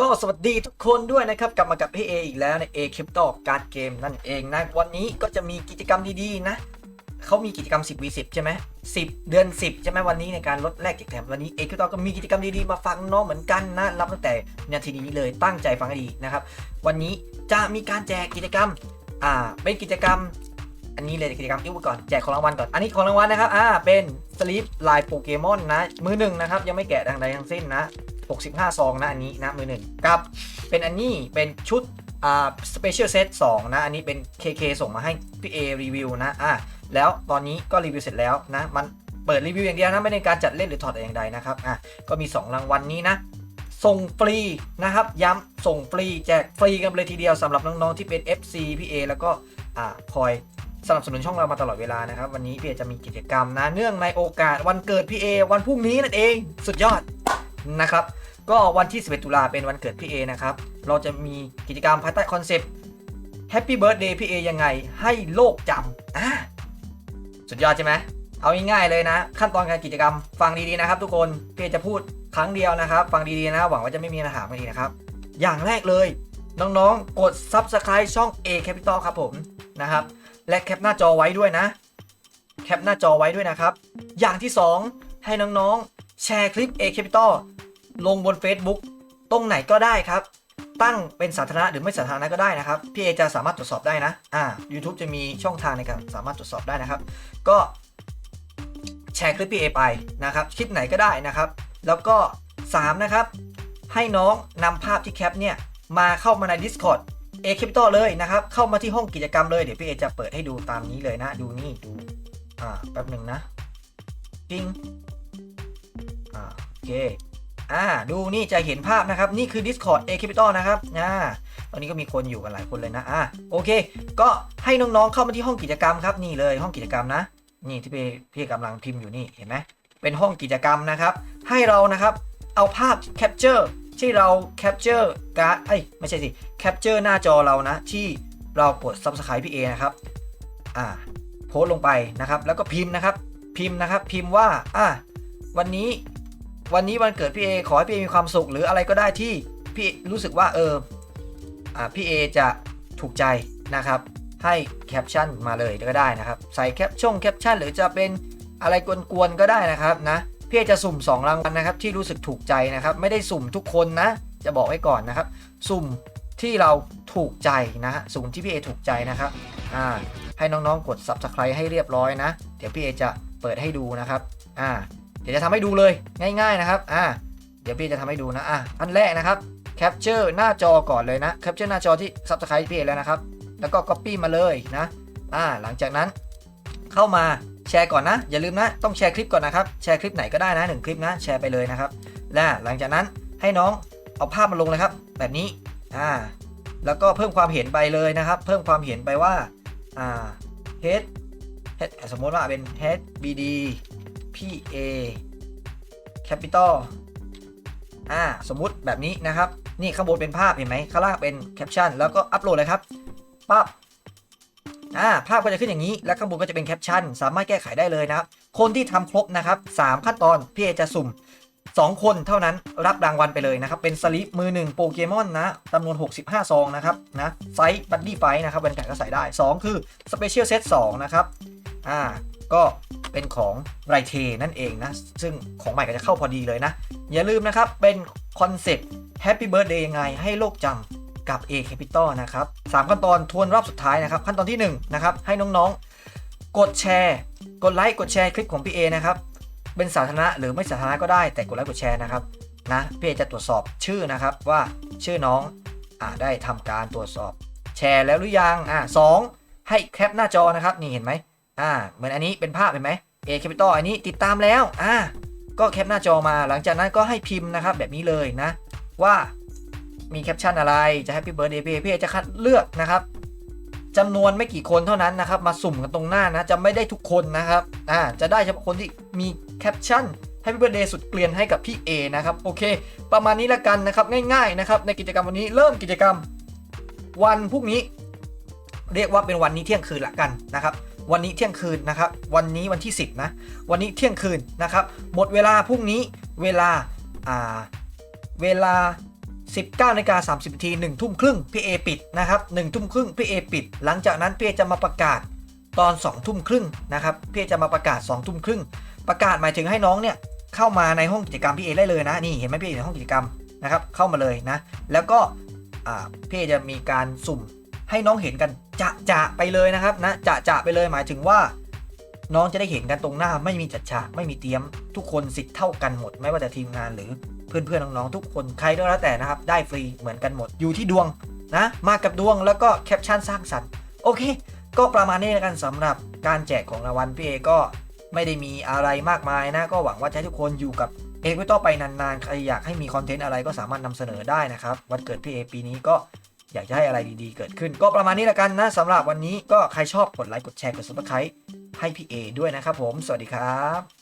ก็สวัสดีทุกคนด้วยนะครับกลับมากับพี่เออีกแล้วใน A Crypto Card Game นั่นเองนะวันนี้ก็จะมีกิจกรรมดีๆนะเขามีกิจกรรม 10 v 10ใช่ไหม10 เดือน 10 ใช่ไหมวันนี้ในการลดแลกแจกแถมวันนี้ A Crypto ก็มีกิจกรรมดีๆมาฟังน้องเหมือนกันนะรับตั้งแต่นาทีนี้เลยตั้งใจฟังให้ดีนะครับวันนี้จะมีการแจกกิจกรรมอ่าเป็นกิจกรรม อันนี้เลยกิจกรรมอิ้วก่อนแจกของรางวัลก่อนอันนี้ของรางวัลนะครับอ่าเป็นสลิปลายโปเกมอนนะมือหนึ่งนะครับยังไม่แกะดังใดทั้งสิ้นนะ 65 ซองนะอันนี้นะมือหนึ่งกับเป็นอันนี้เป็นชุดอ่าสเปเชียลเซต2นะ อันนี้เป็น KK ส่งมาให้พี่เอรีวิวนะอ่าแล้วตอนนี้ก็รีวิวเสร็จแล้วนะมันเปิดรีวิวอย่างเดียวนะไม่ได้การจัดเล่นหรือถอดอย่างใดนะครับอะก็มี 2 รางวัลนี้นะส่งฟรีนะครับ ย้ำส่งฟรีแจกฟรีกันเลยทีเดียวสำหรับน้องๆที่เป็น FC พี่เอแล้วก็อ่าคอยสนับสนุนช่องเรามาตลอดเวลานะครับ วันนี้พี่เอจะมีกิจกรรมนะ เนื่องในโอกาสวันเกิดพี่เอวันพรุ่งนี้นั่นเอง สุดยอด นะครับ ก็วันที่ 11 ตุลาเป็นวันเกิดพี่เอนะครับ เราจะมีกิจกรรมภายใต้คอนเซปต์ Happy Birthday พี่เอยังไงให้โลกจำอ่าสุดยอดใช่ไหมเอาง่ายๆเลยนะ ขั้นตอนการกิจกรรมฟังดีๆนะครับ ทุกคนพี่เอจะพูดครั้งเดียวนะครับ ฟังดีๆนะ หวังว่าจะไม่มีปัญหาไม่ดีนะครับ อย่างแรกเลย น้องๆ กด Subscribe ช่อง A Capital ครับผมนะครับ และแคปหน้าจอไว้ด้วยนะ แคปหน้าจอไว้ด้วยนะครับ อย่างที่ 2 ให้น้องๆ แชร์คลิป A Capital ลงบน Facebook ตรงไหนก็ได้ครับ ตั้งเป็นสาธารณะหรือไม่สาธารณะก็ได้นะครับ พี่เอจะสามารถตรวจสอบได้นะอ่า YouTube จะมีช่องทางในการสามารถตรวจสอบได้นะครับ ก็แชร์คลิปพี่เอไปนะครับ คลิปไหนก็ได้นะครับ แล้วก็ 3 นะครับ ให้น้องนำภาพที่แคปเนี่ย มาเข้ามาใน Discord A Capital เลยนะครับ เข้ามาที่ห้องกิจกรรมเลยเดี๋ยวพี่เอจะเปิดให้ดูตามนี้เลยนะ ดูนี่ดู อ่าแป๊บหนึ่งนะปิ้ง เคอ่าดูนี่จะเห็นภาพนะครับ นี่คือ Discord A Capital นะครับอ่าตอนนี้ก็มีคนอยู่กันหลายคนเลยนะอ่าโอเค ก็ให้น้องๆเข้ามาที่ห้องกิจกรรมครับนี่เลยห้องกิจกรรมนะ นี่ที่พี่พี่กำลังพิมพ์อยู่นี่เห็นไหมเป็นห้องกิจกรรมนะครับ ให้เรานะครับเอาภาพแคปเจอร์ที่เราแคปเจอร์การ์ดเอ้ยไม่ใช่สิแคปเจอร์หน้าจอเรานะ ที่เรากด Subscribe พี่เอนะครับอ่าโพสต์ลงไปนะครับ แล้วก็พิมพ์นะครับ พิมพ์นะครับ พิมพ์ว่าอ่าวันนี้ วันนี้วันเกิดพี่เอขอให้พี่เอมีความสุขหรืออะไรก็ได้ที่พี่รู้สึกว่าเอออ่าพี่เอจะถูกใจนะครับให้แคปชั่นมาเลยก็ได้นะครับ ใส่แคปช่องแคปชั่นหรือจะเป็นอะไรกวนๆก็ได้นะครับนะพี่เอจะสุ่ม 2 รางวัลนะครับ ที่รู้สึกถูกใจนะครับ ไม่ได้สุ่มทุกคนนะ จะบอกไว้ก่อนนะครับ สุ่มที่เราถูกใจนะฮะสุ่มที่พี่เอถูกใจนะครับอ่าให้น้องๆกด subscribe ให้เรียบร้อยนะ เดี๋ยวพี่เอจะเปิดให้ดูนะครับอ่า ดี๋ยวจะทำให้ดูเลยง่าย ๆนะครับอ่าเดี๋ยวพี่จะทำให้ดูนะอะอันแรกนะครับ capture หน้าจอก่อนเลยนะ capture หน้าจอที่ subscribe พี่เอแล้วนะครับ แล้วก็ copy มาเลยนะอ่าหลังจากนั้นเข้ามาแชร์ก่อนนะ อย่าลืมนะ ต้องแชร์คลิปก่อนนะครับ แชร์คลิปไหนก็ได้นะหนึ่งคลิปนะ แชร์ไปเลยนะครับ และหลังจากนั้นให้น้องเอาภาพมาลงเลยครับ แบบนี้อ่าแล้วก็เพิ่มความเห็นไปเลยนะครับ เพิ่มความเห็นไปว่าอ่า head head สมมติว่าเป็น head bd pa capital อ่าสมมุติแบบนี้นะครับ นี่ข้างบนเป็นภาพเห็นไหมข้างล่างเป็นแคปชั่นแล้วก็อัปโหลดเลยครับปั๊บอ่าภาพก็จะขึ้นอย่างนี้ แล้วข้างบนก็จะเป็นแคปชั่นสามารถแก้ไขได้เลยนะครับ คนที่ทำครบนะครับ 3 ขั้นตอนพี่เอจะสุ่ม 2 คนเท่านั้นรับรางวัลไปเลยนะครับ เป็นสลิปมือ 1 โปเกมอนนะจำนวน 65 ซองนะครับนะไซส์บัดดี้ไฟนะครับวันแข่งก็ใส่ได้ 2 คือสเปเชียลเซต2นะครับอ่า ก็เป็นของไรเทนั่นเองนะ ซึ่งของใหม่ก็จะเข้าพอดีเลยนะ อย่าลืมนะครับ เป็นคอนเซ็ปต์ Happy Birthday ยังไงให้โลกจำกับ A Capital นะครับ3ขั้นตอนทวนรอบสุดท้ายนะครับ ขั้นตอนที่1นะครับให้น้องๆ กดแชร์ กดไลค์กดแชร์คลิปของพี่เอนะครับเป็นสาธารณะหรือไม่สาธารณะก็ได้แต่กดไลค์กดแชร์นะครับนะพี่เอจะตรวจสอบชื่อนะครับว่าชื่อน้องอ่าได้ทำการตรวจสอบ แชร์แล้วหรือยังอ่าสองให้แคปหน้าจอนะครับนี่เห็นไหม อ่าเหมือนอันนี้เป็นภาพเห็นไหม A Capital อันนี้ติดตามแล้วอ่าก็แคปหน้าจอมาหลังจากนั้นก็ให้พิมพ์นะครับแบบนี้เลยนะ ว่ามีแคปชั่นอะไรจะ Happy Birthday พี่เอพี่จะคัดเลือกนะครับจำนวนไม่กี่คนเท่านั้นนะครับ มาสุ่มกันตรงหน้านะ จะไม่ได้ทุกคนนะครับอ่าจะได้เฉพาะคนที่มีแคปชั่น Happy Birthday สุดเกลียนให้กับพี่ A นะครับโอเค ประมาณนี้ละกันนะครับง่ายๆนะครับในกิจกรรมวันนี้เริ่มกิจกรรมวันพรุ่งนี้ เรียกว่าเป็นวันนี้เที่ยงคืนละกันนะครับ วันนี้เที่ยงคืนนะครับ วันนี้วันที่ 10 นะ วันนี้เที่ยงคืนนะครับ หมดเวลาพรุ่งนี้เวลาอ่าเวลา 19นาฬิกา30นาที1ทุ่มครึ่งพี่เอปิดนะครับ1ทุ่มครึ่งพี่เอปิด หลังจากนั้นพี่เอจะมาประกาศตอน2ทุ่มครึ่งนะครับพี่เอจะมาประกาศ2ทุ่มครึ่งประกาศหมายถึงให้น้องเนี่ยเข้ามาในห้องกิจกรรมพี่เอได้เลยนะนี่เห็นไหมพี่เอในห้องกิจกรรมนะครับเข้ามาเลยนะ แล้วก็พี่เอจะมีการสุ่ม ให้น้องเห็นกันจะจะไปเลยนะครับนะจะจะไปเลยหมายถึงว่า น้องจะได้เห็นกันตรงหน้าไม่มีจัดฉากไม่มีเตรียม ทุกคนสิทธิ์เท่ากันหมด ไม่ว่าจะทีมงานหรือเพื่อนๆน้องๆทุกคนใครก็แล้วแต่นะครับ ได้ฟรีเหมือนกันหมดอยู่ที่ดวงนะมากับดวงแล้วก็แคปชั่นสร้างสรรค์โอเค ก็ประมาณนี้แล้วกันสำหรับการแจกของรางวัลพี่เอก็ไม่ได้มีอะไรมากมายนะ ก็หวังว่าจะให้ทุกคนอยู่กับเอกไว้ต่อไปนานๆ ใครอยากให้มีคอนเทนต์อะไรก็สามารถนำเสนอได้นะครับ วันเกิดพี่เอปีนี้ก็ อยากจะให้อะไรดีๆ เกิดขึ้น ก็ประมาณนี้ละกันนะสำหรับวันนี้ก็ใครชอบกดไลค์กดแชร์กด subscribe ให้พี่เอด้วยนะครับผม สวัสดีครับ